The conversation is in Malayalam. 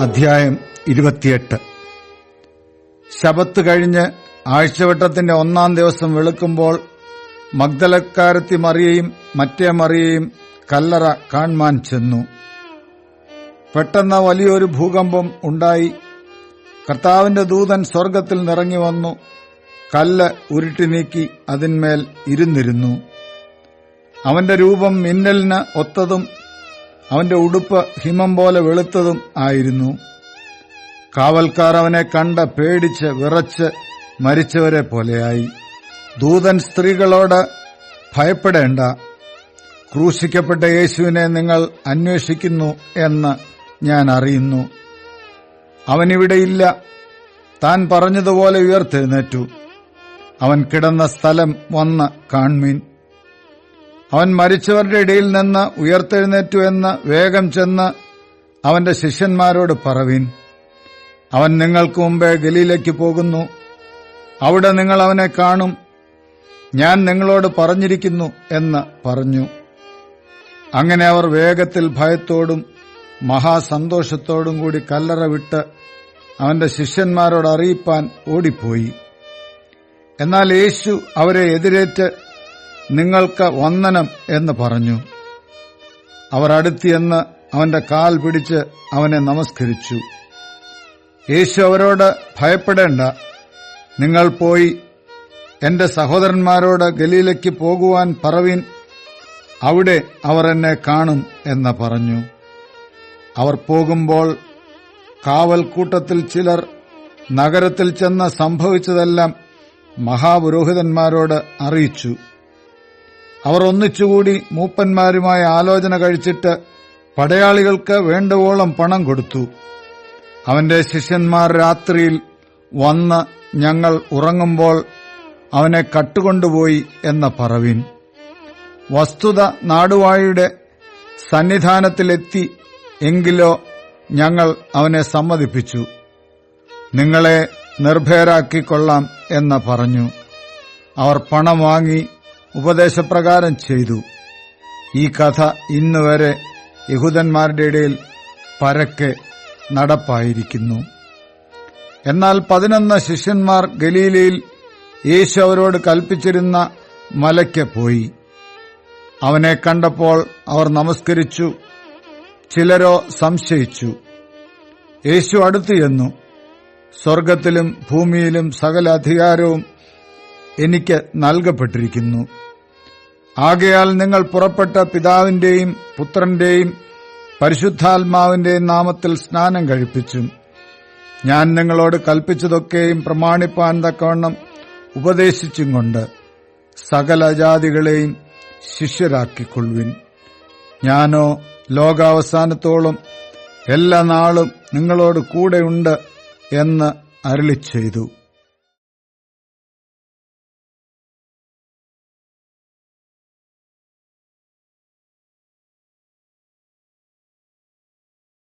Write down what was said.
അധ്യായം ഇരുപത്തിയെട്ട്. ശബത്ത് കഴിഞ്ഞ് ആഴ്ചവട്ടത്തിന്റെ ഒന്നാം ദിവസം വെളുക്കുമ്പോൾ മഗ്ദലക്കാരത്തി മറിയയും മറ്റേ മറിയയും കല്ലറ കാൺമാൻ ചെന്നു. പെട്ടെന്ന് വലിയൊരു ഭൂകമ്പം ഉണ്ടായി. കർത്താവിന്റെ ദൂതൻ സ്വർഗത്തിൽ നിറങ്ങി വന്നു. കല്ല് ഉരുട്ടി നീക്കി അതിന്മേൽ ഇരുന്നിരുന്നു. അവന്റെ രൂപം മിന്നലിന് ഒത്തതും അവന്റെ ഉടുപ്പ് ഹിമം പോലെ വെളുത്തതും ആയിരുന്നു. കാവൽക്കാർ അവനെ കണ്ട് പേടിച്ച് വിറച്ച് മരിച്ചവരെ പോലെയായി. ദൂതൻ സ്ത്രീകളോട് ഭയപ്പെടേണ്ട. ക്രൂശിക്കപ്പെട്ട യേശുവിനെ നിങ്ങൾ അന്വേഷിക്കുന്നു എന്ന് ഞാൻ അറിയുന്നു. അവനിവിടെയില്ല താൻ പറഞ്ഞതുപോലെ ഉയർത്തെഴുന്നേറ്റു. അവൻ കിടന്ന സ്ഥലം വന്ന് കാൺമീൻ. അവൻ മരിച്ചവരുടെ ഇടയിൽ നിന്ന് ഉയർത്തെഴുന്നേറ്റു എന്ന് വേഗം ചെന്ന് അവന്റെ ശിഷ്യന്മാരോട് പറവിൻ അവൻ നിങ്ങൾക്ക് മുമ്പേ ഗലിയിലേക്ക് പോകുന്നു. അവിടെ നിങ്ങൾ അവനെ കാണും. ഞാൻ നിങ്ങളോട് പറഞ്ഞിരിക്കുന്നു എന്ന് പറഞ്ഞു. അങ്ങനെ അവർ വേഗത്തിൽ ഭയത്തോടും മഹാസന്തോഷത്തോടും കൂടി കല്ലറ വിട്ട് അവന്റെ ശിഷ്യന്മാരോട് അറിയിപ്പാൻ ഓടിപ്പോയി. എന്നാൽ യേശു അവരെ എതിരേറ്റ് നിങ്ങൾക്ക് വന്ദനം എന്ന് പറഞ്ഞു. അവർ അടുത്തിയെന്ന് അവന്റെ കാൽ പിടിച്ച് അവനെ നമസ്കരിച്ചു. യേശു അവരോട് ഭയപ്പെടേണ്ട. നിങ്ങൾ പോയി എന്റെ സഹോദരന്മാരോട് ഗലീലയ്ക്ക് പോകുവാൻ പറവീൻ അവിടെ അവർ എന്നെ കാണും എന്ന് പറഞ്ഞു. അവർ പോകുമ്പോൾ കാവൽക്കൂട്ടത്തിൽ ചിലർ നഗരത്തിൽ ചെന്ന് സംഭവിച്ചതെല്ലാം മഹാപുരോഹിതന്മാരോട് അറിയിച്ചു. അവർ ഒന്നിച്ചുകൂടി മൂപ്പന്മാരുമായി ആലോചന കഴിച്ചിട്ട് പടയാളികൾക്ക് വേണ്ടവോളം പണം കൊടുത്തു. അവന്റെ ശിഷ്യന്മാർ രാത്രിയിൽ വന്ന് ഞങ്ങൾ ഉറങ്ങുമ്പോൾ അവനെ കട്ടുകൊണ്ടുപോയി എന്ന പറവിൻ. വസ്തുത നാടുവാഴിയുടെ സന്നിധാനത്തിലെത്തി എങ്കിലോ ഞങ്ങൾ അവനെ സമ്മതിപ്പിച്ചു. നിങ്ങളെ നിർഭയരാക്കിക്കൊള്ളാം എന്ന് പറഞ്ഞു. അവർ പണം വാങ്ങി ഉപദേശപ്രകാരം ചെയ്തു. ഈ കഥ ഇന്നുവരെ യഹൂദന്മാരുടെ ഇടയിൽ പരക്കെ നടപ്പായിരിക്കുന്നു. എന്നാൽ പതിനൊന്ന് ശിഷ്യന്മാർ ഗലീലയിൽ യേശു അവരോട് കൽപ്പിച്ചിരുന്ന മലയ്ക്ക് പോയി. അവനെ കണ്ടപ്പോൾ അവർ നമസ്കരിച്ചു ചിലരോ സംശയിച്ചു. യേശു അടുത്തു ചെന്നു. സ്വർഗത്തിലും ഭൂമിയിലും സകല അധികാരവും എനിക്ക് നൽകപ്പെട്ടിരിക്കുന്നു. ആകയാൽ നിങ്ങൾ പുറപ്പെട്ട പിതാവിന്റെയും പുത്രന്റെയും പരിശുദ്ധാത്മാവിന്റെയും നാമത്തിൽ സ്നാനം കഴിപ്പിച്ചു ഞാൻ നിങ്ങളോട് കൽപ്പിച്ചതൊക്കെയും പ്രമാണിപ്പാൻ തക്കവണ്ണം ഉപദേശിച്ചും കൊണ്ട് സകല ജാതികളെയും ശിഷ്യരാക്കിക്കൊള്ളുവിൻ. ഞാനോ ലോകാവസാനത്തോളം എല്ലാ നാളും നിങ്ങളോട് കൂടെയുണ്ട് എന്ന് അരുളി